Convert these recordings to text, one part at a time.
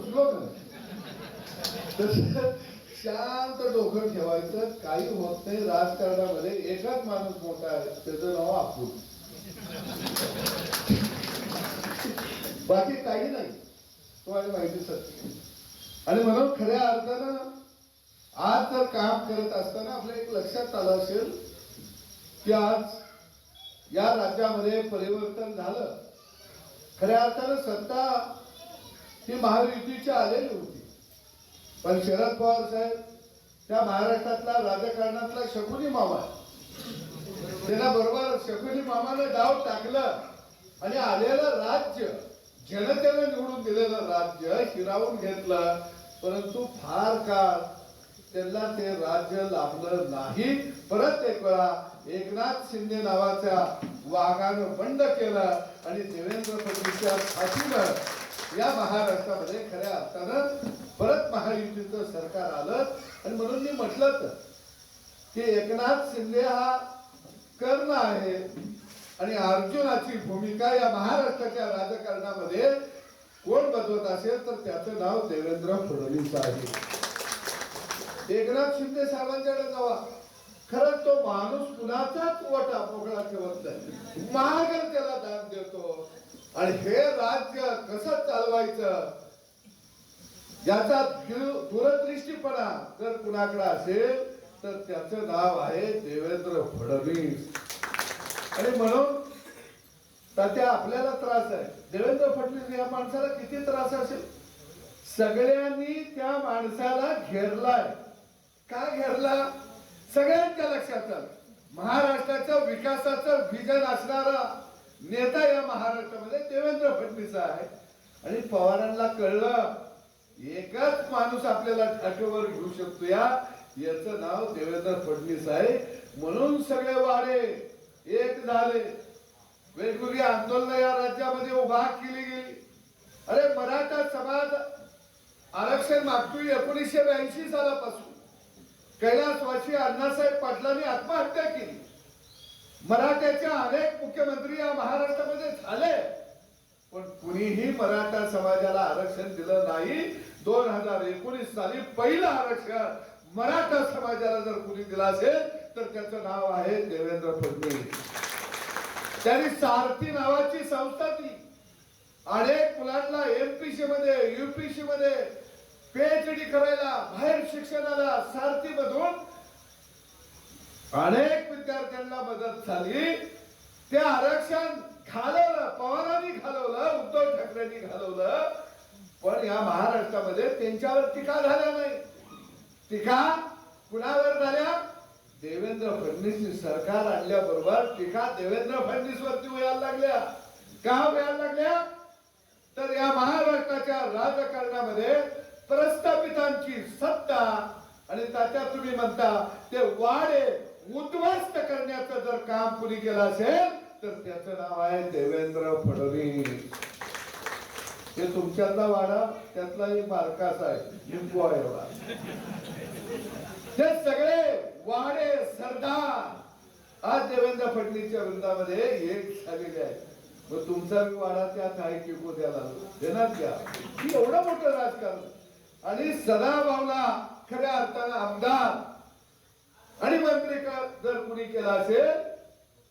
घुसलो का तस शांत डोकं ठेवायचं काही होत नाही. राजकारणामध्ये एकच माणूस मोठा आहे त्याचं नाव आपण बाकी काही नाही. तुम्हाला माहिती सत्य. आणि म्हणून खऱ्या अर्थानं आज जर काम करत असताना आपल्या एक लक्षात आलं असेल की आज या राज्यामध्ये परिवर्तन झालं. खऱ्या अर्थानं सत्ता ही महायुतीचे आलेली होती. पण शरद पवार साहेब त्या महाराष्ट्रातला राजकारणातला शकुनी मामा त्यांना बरोबर शकुनी मामाने डाव टाकलं आणि आलेलं राज्य जनतेने निवडून दिलेलं राज्य हिरावून घेतलं. परंतु फार काळ त्यांना ते राज्य लाभलं नाही. परत एक वेळा एकनाथ शिंदे नावाच्या वाघानं बंड केलं आणि देवेंद्र फडणवीसच्या फाशीनं या महाराष्ट्रामध्ये खऱ्या अर्थानं परत महायुतीचं सरकार आलं आणि म्हणून मी म्हटलं तर की एकनाथ शिंदे हा कर्ण आहे आणि अर्जुनाची भूमिका या महाराष्ट्राच्या राजकारणामध्ये कोण बदलत असेल तर त्याचं नाव देवेंद्र फडणवीस आहे. एकनाथ शिंदे साहेबांच्याकडे जावा. खरंच तो माणूस कुणाचाच वटा पोकळा ठेवत नाही. महागर त्याला दान देतो. आणि हे राज्य कसं चालवायचं? याचा दूरदृष्टीपणा जर कुणाकडे असेल तर त्याचं नाव आहे देवेंद्र फडणवीस. आणि म्हणून त्या आपल्याला त्रास आहे. देवेंद्र फडणवीस या माणसाला किती त्रास असेल? सगळ्यांनी त्या माणसाला घेरलाय. का घेरला? सगळ्यांच्या लक्षात आलं महाराष्ट्राचं विकासाचं विजन असणारा नेता या महाराष्ट्रामध्ये देवेंद्र फडणवीस आहे आणि पवारांना कळलं एकच माणूस आपल्याला ठाठेवर घेऊ शकतो या याचं नाव देवेंद्र फडणवीस आहे. म्हणून सगळे वाडे एक झाले. वेगवेगळी आंदोलन या राज्यामध्ये उभा केली गेली. अरे मराठा समाज आरक्षण मागतोय एकोणीसशे ब्याऐंशी सालापासून. कैलासवासी अण्णासाहेब पाटलांनी आत्महत्या केली. मराठ्याच्या अनेक मुख्यमंत्री या महाराष्ट्रामध्ये झाले. पण कुणीही मराठा समाजाला आरक्षण दिलं नाही. दोन हजार एकोणीस साली पहिलं आरक्षण मराठा समाजाला जर कुणी दिलं असेल तर त्याचं नाव आहे देवेंद्र फडणवीस. त्यांनी सारथी नावाची संस्था ती अनेक मुलांना एमपीसी मध्ये युपीसी मध्ये पीएचडी करायला बाहेर शिक्षणाला सारथी मधून अनेक विद्यार्थ्यांना मदत झाली. ते आरक्षण घालवलं पवारांनी घालवलं उद्धव ठाकरेंनी घालवलं. पण या महाराष्ट्रामध्ये त्यांच्यावर टीका झाल्या नाही. टीका कुणावर झाल्या? देवेंद्र फडणवीस सरकार आणल्याबरोबर टीका देवेंद्र फडणवीस वरती व्हायला लागल्या. का व्हायला लागल्या? तर या महाराष्ट्राच्या राजकारणामध्ये प्रस्थापितांची सत्ता आणि त्याच्यात तुम्ही म्हणता ते वाढे उद्ध्वस्त करण्याचं जर काम कुणी केलं असेल तर त्याचं नाव आहे देवेंद्र फडणवीस. ते तुमच्यातला वाडा त्यातला एक बारकास आहे. लिंबू आहे एवढा. ते सगळे वाडे सरदार. आज देवेंद्र फडणवीसच्या वृंदामध्ये एक झालेले आहे. मग तुमचा मी वाडा त्यात आहे की द्याला देणार द्या एवढं मोठं राजकारण. आणि सदाभावला खऱ्या अर्थानं आमदार आणि मंत्री का जर कुणी केला असेल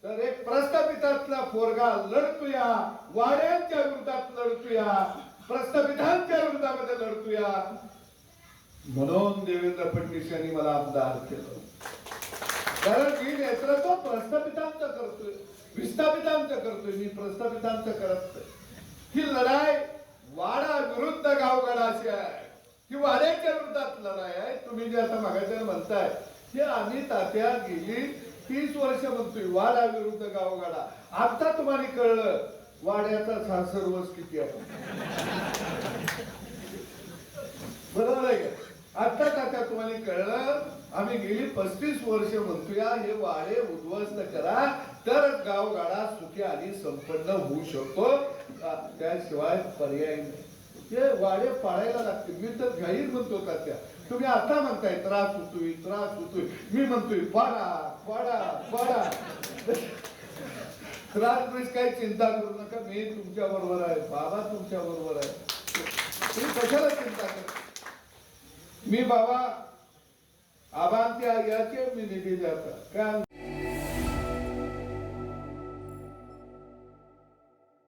तर एक प्रस्थापितातला पोरगा लढतोया वाड्यांच्या विरोधात लढतोया प्रस्थापितांच्या विरोधामध्ये लढतोया. म्हणून देवेंद्र फडणवीस यांनी मला आमदार केलं. कारण मी नेतृत्व प्रस्थापितांचं करतोय विस्थापितांचं करतोय मी प्रस्थापितांचं करत ही लढाई वाडा विरुद्ध गावगडाची आहे ही वाड्याच्या विरोधात लढाई आहे तुम्ही जे आता मागायचं म्हणताय. हे आम्ही तात्या गेली तीस वर्ष म्हणतोय. वाडा विरुद्ध गावगाडा. आता तुम्हाला कळलं वाड्याचा सासरवस किती आहे? बरोबर आहे का? आता तात्या तुम्हाला कळलं आम्ही गेली पस्तीस वर्ष म्हणतोया हे वाडे उद्ध्वस्त करा तर गावगाडा सुखी आणि संपन्न होऊ शकतो. त्याशिवाय पर्याय नाही. हे वाडे पाळायला लागते मी तर घाईर म्हणतो तात्या तुम्ही आता म्हणताय त्रास होतोय त्रास होतोय. मी म्हणतोय पाडा पाडा पाडा त्रास म्हणजे काही चिंता करू नका. मी तुमच्या बरोबर आहे. बाबा तुमच्या बरोबर आहे. तुम्ही कशाला चिंता करतो? मी बाबा आबांत्या याचे मी निधी जाता काय